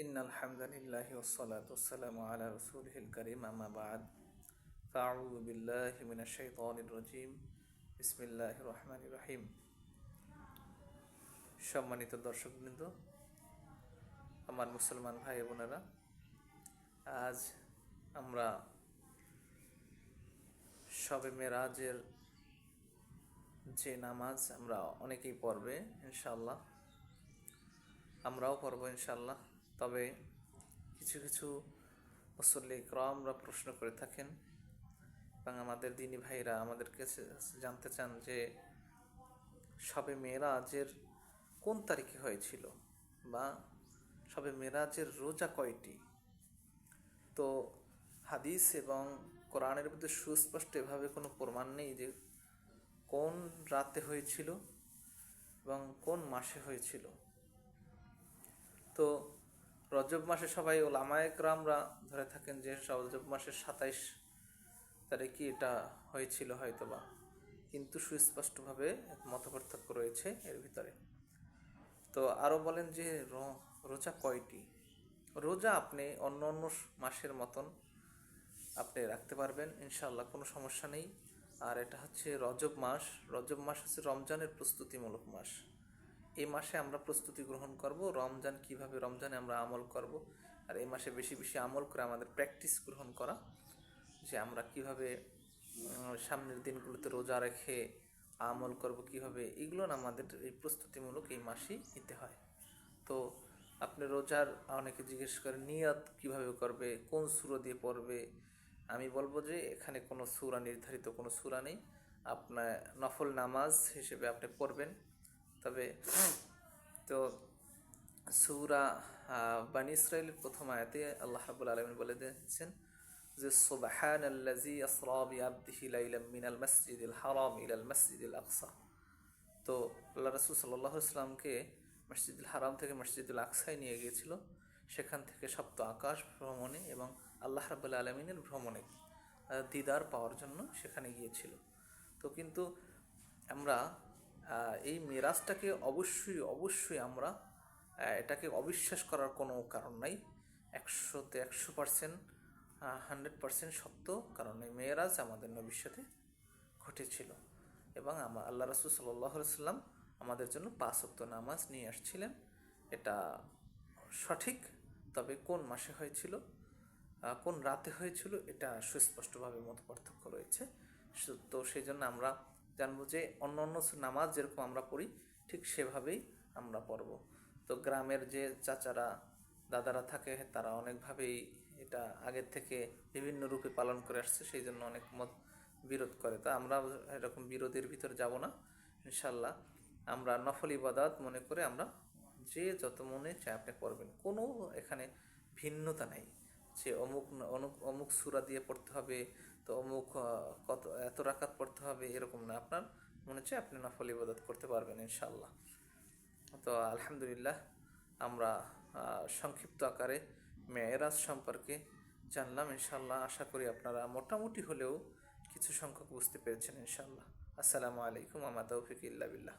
إن الحمد لله والصلاة والسلام على رسوله الكريم أما بعد فأعوذ بالله من الشيطان الرجيم بسم الله الرحمن الرحيم সম্মানিত দর্শকবৃন্দ আমার মুসলমান ভাই বোনেরা আজ আমরা শবে মেরাজের যে নামাজ আমরা অনেকেই পড়বে ইনশাল্লাহ আমরাও পড়বো ইনশাল্লাহ তবে কিছু কিছু মুসল্লি ক্রমরা প্রশ্ন করে থাকেন এবং আমাদের দিনী ভাইরা আমাদের কাছে জানতে চান যে সবে মেরাজের কোন তারিখে হয়েছিল বা সবে মেরাজের রোজা কয়টি? তো হাদিস এবং কোরআনের মধ্যে সুস্পষ্ট এভাবে কোনো প্রমাণ নেই যে কোন রাতে হয়েছিল এবং কোন মাসে হয়েছিল। তো রজব মাসে সবাই ওলামায়করামরা ধরে থাকেন যে রজব মাসের সাতাইশ তারিখে এটা হয়েছিল হয়তো বা কিন্তু সুস্পষ্টভাবে মত পার্থক্য রয়েছে এর ভিতরে। তো আরও বলেন যে রোজা কয়টি? রোজা আপনি অন্য অন্য মাসের মতন আপনি রাখতে পারবেন ইনশাল্লাহ কোনো সমস্যা নেই। আর এটা হচ্ছে রজব মাস। রজব মাস হচ্ছে রমজানের প্রস্তুতিমূলক মাস। এই মাসে আমরা প্রস্তুতি গ্রহণ করব। রমজান কীভাবে রমজানে আমরা আমল করব আর এই মাসে বেশি বেশি আমল করে আমাদের প্র্যাকটিস গ্রহণ করা। যে আমরা কীভাবে সামনের দিনগুলোতে রোজা রেখে আমল করব কীভাবে, এগুলো না আমাদের এই প্রস্তুতিমূলক এই মাসেই নিতে হয়। তো আপনি রোজার অনেকে জিজ্ঞেস করে, নিয়াত কীভাবে করবে, কোন সুরো দিয়ে পড়বে? আমি বলব যে এখানে কোনো সুরা নির্ধারিত কোনো সুরা নেই। আপনার নফল নামাজ হিসেবে আপনি পড়বেন। তবে তো সুরা বানি ইসরায়েলের প্রথম আয়াতে আল্লাহ রাবুল আলমিন বলে দিয়েছেন যে সুবাহান আল্লাজি আসরাবি আব্দিহি লাইলাম মিনাল মসজিদুল হারাম ইলাল মসজিদুল আকসা। তো আল্লাহ রসুল সাল্লাহ ইসলামকে মসজিদুল হারাম থেকে মসজিদুল আকসায় নিয়ে গিয়েছিল। সেখান থেকে সপ্ত আকাশ ভ্রমণে এবং আল্লাহ রাবুল আলমিনের ভ্রমণে দিদার পাওয়ার জন্য সেখানে গিয়েছিল। তো কিন্তু আমরা এই মেরাজটাকে অবশ্যই অবশ্যই আমরা এটাকে অবিশ্বাস করার কোনো কারণ নাই। একশোতে একশো পার্সেন্ট হান্ড্রেড পার্সেন্ট সত্য, কারণ এই মেয়েরাজ আমাদের নবীর সাথে ঘটেছিল। এবং আমার আল্লাহ রসুল সাল্লাহ সাল্লাম আমাদের জন্য পাঁচ অক্ত নামাজ নিয়ে আসছিলেন। এটা সঠিক, তবে কোন মাসে হয়েছিল কোন রাতে হয়েছিল, এটা সুস্পষ্টভাবে মত পার্থক্য রয়েছে তো সেই জন্য আমরা জানব যে অন্য অন্য নামাজ যেরকম আমরা পড়ি, ঠিক সেভাবেই আমরা পড়ব। তো গ্রামের যে চাচারা, দাদারা থাকে, তারা অনেকভাবেই এটা আগের থেকে বিভিন্ন রূপে পালন করে আসছে, সেই জন্য অনেক মত বিরোধ করে। তা আমরা এরকম বিরোধের ভিতরে যাব না ইনশাল্লাহ আমরা নফল ইবাদাত মনে করে আমরা যে যত মনে চায় আপনি পড়বেন। কোনো এখানে ভিন্নতা নেই যে অমুক অমুক অমুক সুরা দিয়ে পড়তে হবে তো অমুক কত, এত রাকাত পড়তে হবে এরকম না। আপনার মনে হচ্ছে আপনি নফল ইবাদত করতে পারবেন ইনশাল্লাহ তো আলহামদুলিল্লাহ, আমরা সংক্ষিপ্ত আকারে মেয়েরাজ সম্পর্কে জানলাম ইনশাল্লাহ আশা করি আপনারা মোটামুটি হলেও কিছু সংখ্যক বুঝতে পেরেছেন ইনশাল্লাহ আসসালামু আলাইকুম, আমা তৌফিক ইল্লা বিল্লাহ।